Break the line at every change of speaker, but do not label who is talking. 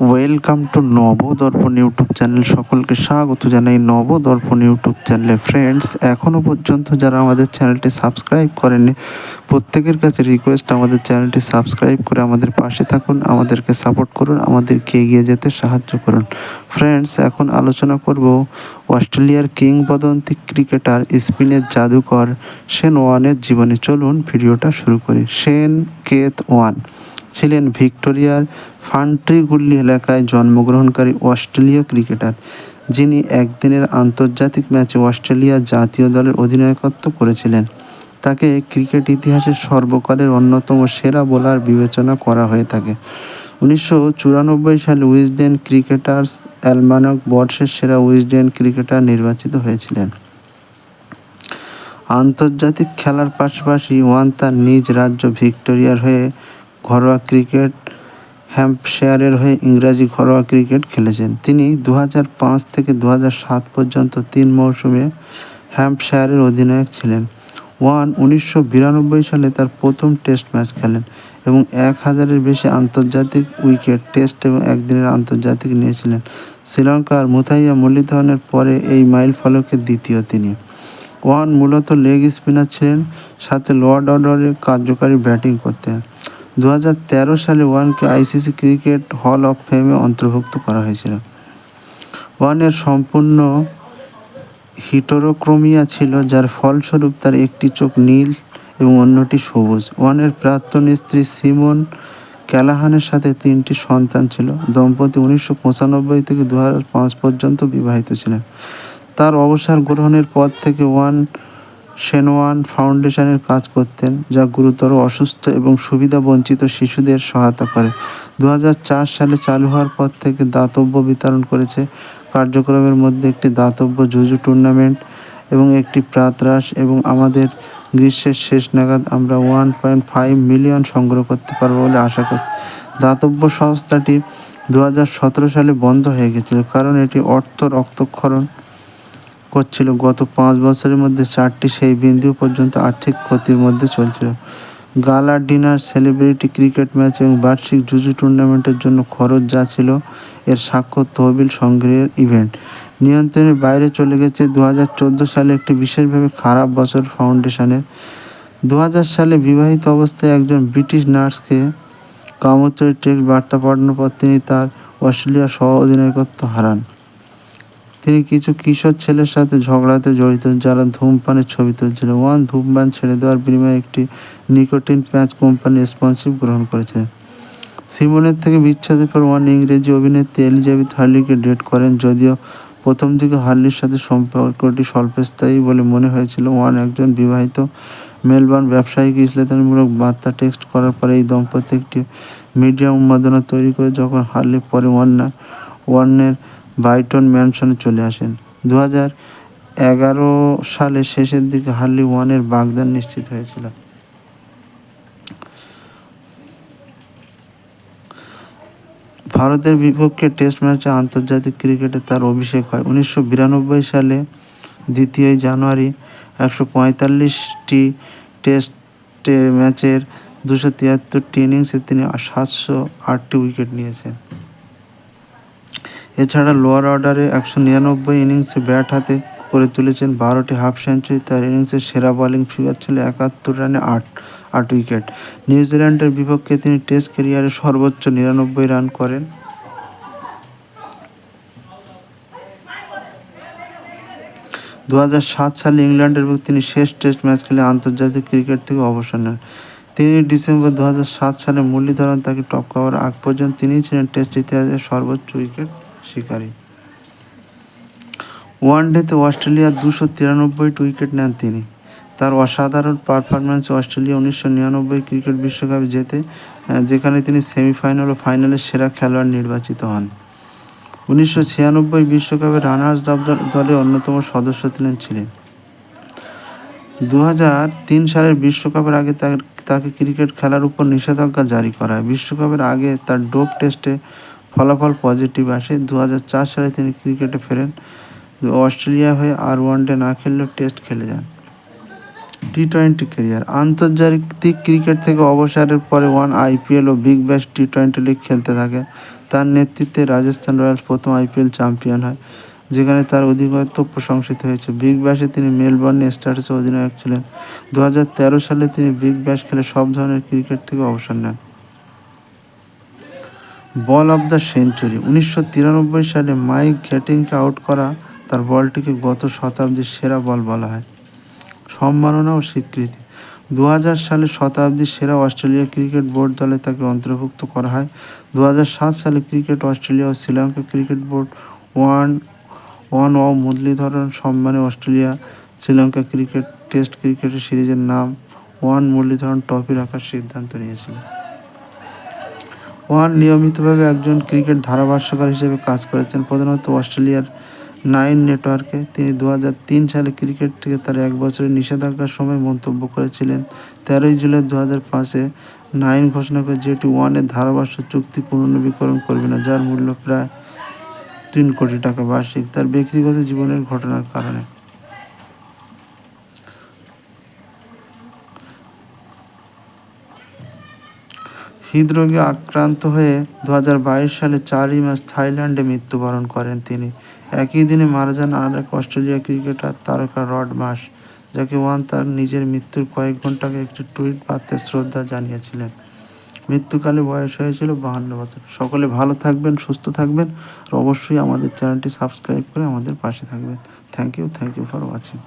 Welcome to Nabadarpan YouTube channel সকলকে স্বাগত জানাই নবদর্পণ ইউটিউব চ্যানেলে ফ্রেন্ডস এখনও পর্যন্ত যারা আমাদের চ্যানেলটি সাবস্ক্রাইব করেননি, প্রত্যেকের কাছে রিকোয়েস্ট আমাদের চ্যানেলটি সাবস্ক্রাইব করে আমাদের পাশে থাকুন, আমাদেরকে সাপোর্ট করুন, আমাদেরকে এগিয়ে যেতে সাহায্য করুন। ফ্রেন্ডস এখন আলোচনা করব অস্ট্রেলিয়ার কিংবদন্তি ক্রিকেটার, স্পিনের জাদুকর শেন ওয়ানের জীবনে। চলুন, ভিডিওটা শুরু করি। শেন কেত ওয়ান। ছিলেন ভিক্টোরিয়ার ফান্ট্রিগুল্লি এলাকায় জন্মগ্রহণকারী অস্ট্রেলীয় ক্রিকেটার, যিনি একদিনের আন্তর্জাতিক ম্যাচে অস্ট্রেলিয়া জাতীয় দলের অধিনায়কত্ব করেছিলেন। তাকে ক্রিকেট ইতিহাসের সর্বকালের অন্যতম সেরা বোলার বিবেচনা করা হয়ে থাকে। উনিশশো চুরানব্বই সালে উইজডেন ক্রিকেটার্স অ্যালমানক বর্ষের সেরা উইজডেন ক্রিকেটার নির্বাচিত হয়েছিলেন। আন্তর্জাতিক খেলার পাশাপাশি ওয়ান তার নিজ রাজ্য ভিক্টোরিয়ার হয়ে ঘরোয়া ক্রিকেট, হ্যাম্পশায়ারের হয়ে ইংরাজি ঘরোয়া ক্রিকেট খেলেছেন। তিনি দু থেকে দু পর্যন্ত তিন মৌসুমে হ্যাম্পশায়ারের অধিনায়ক ছিলেন। ওয়ান, উনিশশো বিরানব্বই সালে তার প্রথম টেস্ট ম্যাচ খেলেন এবং এক হাজারের বেশি আন্তর্জাতিক উইকেট টেস্ট এবং একদিনের আন্তর্জাতিক নিয়েছিলেন। শ্রীলঙ্কার মুথাইয়া মুরলীধরনের পরে এই মাইল ফলকের দ্বিতীয় তিনি। ওয়ান, মূলত লেগ স্পিনার ছিলেন, সাথে লোয়ার অর্ডারে কার্যকারী ব্যাটিং করতেন। দু হাজার তেরো সালে ওয়ানকে আইসিসি ক্রিকেট হল অফ ফেমে অন্তর্ভুক্ত করা হয়েছিল। ওয়ানের সম্পূর্ণ হিটোরোক্রোমিয়া ছিল, যার ফলস্বরূপ তার একটি চোখ নীল এবং অন্যটি সবুজ। ওয়ানের প্রাক্তন স্ত্রী সিমন ক্যালাহানের সাথে তিনটি সন্তান ছিল। দম্পতি উনিশশো পঁচানব্বই থেকে দু পর্যন্ত বিবাহিত ছিলেন। তার অবসর গ্রহণের পর থেকে ওয়ান শেনওয়ান ফাউন্ডেশনের কাজ করতেন, যা গুরুতর অসুস্থ এবং সুবিধা বঞ্চিত শিশুদের সহায়তা করে। দু হাজার চার সালে চালু হওয়ার পর থেকে দাতব্য বিতরণ করেছে। কার্যক্রমের মধ্যে একটি দাতব্য জুজু টুর্নামেন্ট এবং একটি প্রাতরাস এবং আমাদের গ্রীষ্মের শেষ নাগাদ আমরা ওয়ান পয়েন্ট ফাইভ মিলিয়ন সংগ্রহ করতে পারব বলে আশা করছি দাতব্য সংস্থাটি দু হাজার সতেরো সালে বন্ধ হয়ে গেছিল, কারণ এটি অর্থ রক্তক্ষরণ করছিল। গত পাঁচ বছরের মধ্যে চারটি সেই বিন্দু পর্যন্ত আর্থিক ক্ষতির মধ্যে চলছিল। গালা ডিনার, সেলিব্রিটি ক্রিকেট ম্যাচ এবং বার্ষিক জুজু টুর্নামেন্টের জন্য খরচ যা ছিল এর স্বাক্ষর তহবিল সংগ্রহের ইভেন্ট। নিয়ন্ত্রণের বাইরে চলে গেছে দু হাজার চোদ্দ সালে একটি বিশেষভাবে খারাপ বছর ফাউন্ডেশনের। দু হাজার সালে বিবাহিত অবস্থায় একজন ব্রিটিশ নার্সকে কামত্রী টেক্সট বার্তা পাঠানোর পর তিনি তার অস্ট্রেলিয়া সহ অধিনায়কত্ব হারান। তিনি কিছু কিশোর ছেলের সাথে ঝগড়াতে জড়িত, যারা ধূমপানের ছবি তুলছিল। ওয়ান ধূমপান ছেড়ে দেওয়ার বিনিময়ে একটি নিকোটিন প্যাঁচ কোম্পানি স্পন্সিপ গ্রহণ করেছে। সিমনের থেকে বিচ্ছেদের পর ওয়ান ইংরেজি অভিনেত্রী এলিজাবেথ হার্লিকে ডেট করেন, যদিও প্রথম দিকে হার্লির সাথে সম্পর্কটি স্বল্পস্থায়ী বলে মনে হয়েছিল। ওয়ান একজন বিবাহিত মেলবার্ন ব্যবসায়িক ইসলাতানিমূলক বার্তা টেক্সট করার পরে এই দম্পতি একটি মিডিয়া উন্মাদনা তৈরি করে, যখন হার্লি পরে ওয়ান্না ওয়ার্নের বাইটন ম্যানশনে চলে আসেন। দু এগারো সালের শেষের দিকে হার্লি ওয়ানের বাগদান নিশ্চিত হয়েছিল। ভারতের বিপক্ষে টেস্ট ম্যাচে আন্তর্জাতিক ক্রিকেটে তার অভিষেক হয়। উনিশশো বিরানব্বই সালে দ্বিতীয়ই জানুয়ারি একশো পঁয়তাল্লিশটি টেস্ট ম্যাচের দুশো তিয়াত্তরটি ইনিংসে তিনি সাতশো আটটি উইকেট নিয়েছেন। এছাড়া লোয়ার অর্ডারে একশো নিরানব্বই ইনিংসে ব্যাট হাতে করে তুলেছেন বারোটি হাফ সেঞ্চুরি তার ইনিংসের সেরা বোলিং ফিগার ছিল একাত্তর রানে আট আট উইকেট নিউজিল্যান্ডের বিপক্ষে তিনি টেস্ট ক্যারিয়ারে সর্বোচ্চ নিরানব্বই রান করেন। দু সাত সালে ইংল্যান্ডের বিপক্ষে তিনি শেষ টেস্ট ম্যাচ খেলে আন্তর্জাতিক ক্রিকেট থেকে অবসর নেন। তিনি ডিসেম্বর দু হাজার সাত সালে মুরলীধরন তাকে টপ করার আগ পর্যন্ত তিনিই ছিলেন টেস্ট ইতিহাসের সর্বোচ্চ উইকেট শিকারী। ওয়ানডেতে অস্ট্রেলিয়ার দুশো তিরানব্বইটি উইকেট নেন তিনি। তার অসাধারণ পারফরম্যান্স অস্ট্রেলিয়া উনিশশো নিরানব্বই ক্রিকেট বিশ্বকাপে যেতে যেখানে তিনি সেমিফাইনাল ও ফাইনালের সেরা খেলোয়াড় নির্বাচিত হন। উনিশশো ছিয়ানব্বই বিশ্বকাপে রানার্স দলের অন্যতম সদস্য ছিলেন ছিলেন। দু হাজার তিন সালের বিশ্বকাপের আগে তাকে ক্রিকেট খেলার উপর নিষেধাজ্ঞা জারি করা হয়। বিশ্বকাপের আগে তার ডোপ টেস্টে ফলাফল পজিটিভ আসে। দু হাজার চার সালে তিনি ক্রিকেটে ফেরেন। অস্ট্রেলিয়া হয়ে আর ওয়ানডে না খেললেও টেস্ট খেলে যান। T twenty career. আন্তর্জাতিক ক্রিকেট থেকে অবসরের পরে ওয়ান আইপিএল ও Big Bash T twenty league খেলতে থাকে। তার নেতৃত্বে রাজস্থান রয়্যালস প্রথম আইপিএল চ্যাম্পিয়ন হয়, যেখানে তার অধিনায়কত্ব প্রশংসিত হয়েছে। বিগ ব্যাশে তিনি মেলবোর্নে স্টার্সের অধিনায়ক ছিলেন। দু হাজার তেরো সালে তিনি বিগ ব্যাশ খেলে সব ধরনের ক্রিকেট থেকে অবসর নেন। Ball of the century. উনিশশো তিরানব্বই সালে মাইক গ্যাটিংকে আউট করা তার বলটিকে গত শতাব্দীর সেরা বল বলা হয়। সম্মাননা ও স্বীকৃতি। দু হাজার সালে শতাব্দীর সেরা অস্ট্রেলিয়া ক্রিকেট বোর্ড দলে তাকে অন্তর্ভুক্ত করা হয়। দু হাজার সাত সালে ক্রিকেট অস্ট্রেলিয়া ও Sri Lanka cricket board Warne Warne ও মুরলীধরন সম্মানে অস্ট্রেলিয়া শ্রীলঙ্কা ক্রিকেট, টেস্ট ক্রিকেটের সিরিজের নাম ওয়ান মুরলীধরন ট্রফি রাখার সিদ্ধান্ত নিয়েছিল। ওয়ান নিয়মিতভাবে একজন ক্রিকেট ধারাভাষ্যকার হিসেবে কাজ করেছেন। প্রধানত অস্ট্রেলিয়ার নাইন নেটওয়ার্কে। তিনি দু হাজার তিন সালে ক্রিকেট থেকে তার এক বছরের নিষেধাজ্ঞার সময় মন্তব্য করেছিলেন। তেরোই জুলাই দু হাজার পাঁচে নাইন ঘোষণা করে যেটি ওয়ানের ধারাভাষ্য চুক্তি পুনর্নবীকরণ করবে না, যার মূল্য প্রায় তিন কোটি টাকা বার্ষিক। তার ব্যক্তিগত জীবনের ঘটনার কারণে। হৃদরোগে আক্রান্ত হয়ে দু হাজার বাইশ সালে চারই মাস থাইল্যান্ডে মৃত্যুবরণ করেন তিনি। একই দিনে মারা যান আর এক অস্ট্রেলিয়া ক্রিকেটার তারকা রড মাস যাকে ওয়ান তার নিজের মৃত্যুর কয়েক ঘন্টাকে একটি টুইট বার্তায় শ্রদ্ধা জানিয়েছিলেন। মৃত্যুকালে বয়স হয়েছিল বাহান্ন বছর। সকলে ভালো থাকবেন, সুস্থ থাকবেন, আর অবশ্যই আমাদের চ্যানেলটি সাবস্ক্রাইব করে আমাদের পাশে থাকবেন। Thank you thank you for watching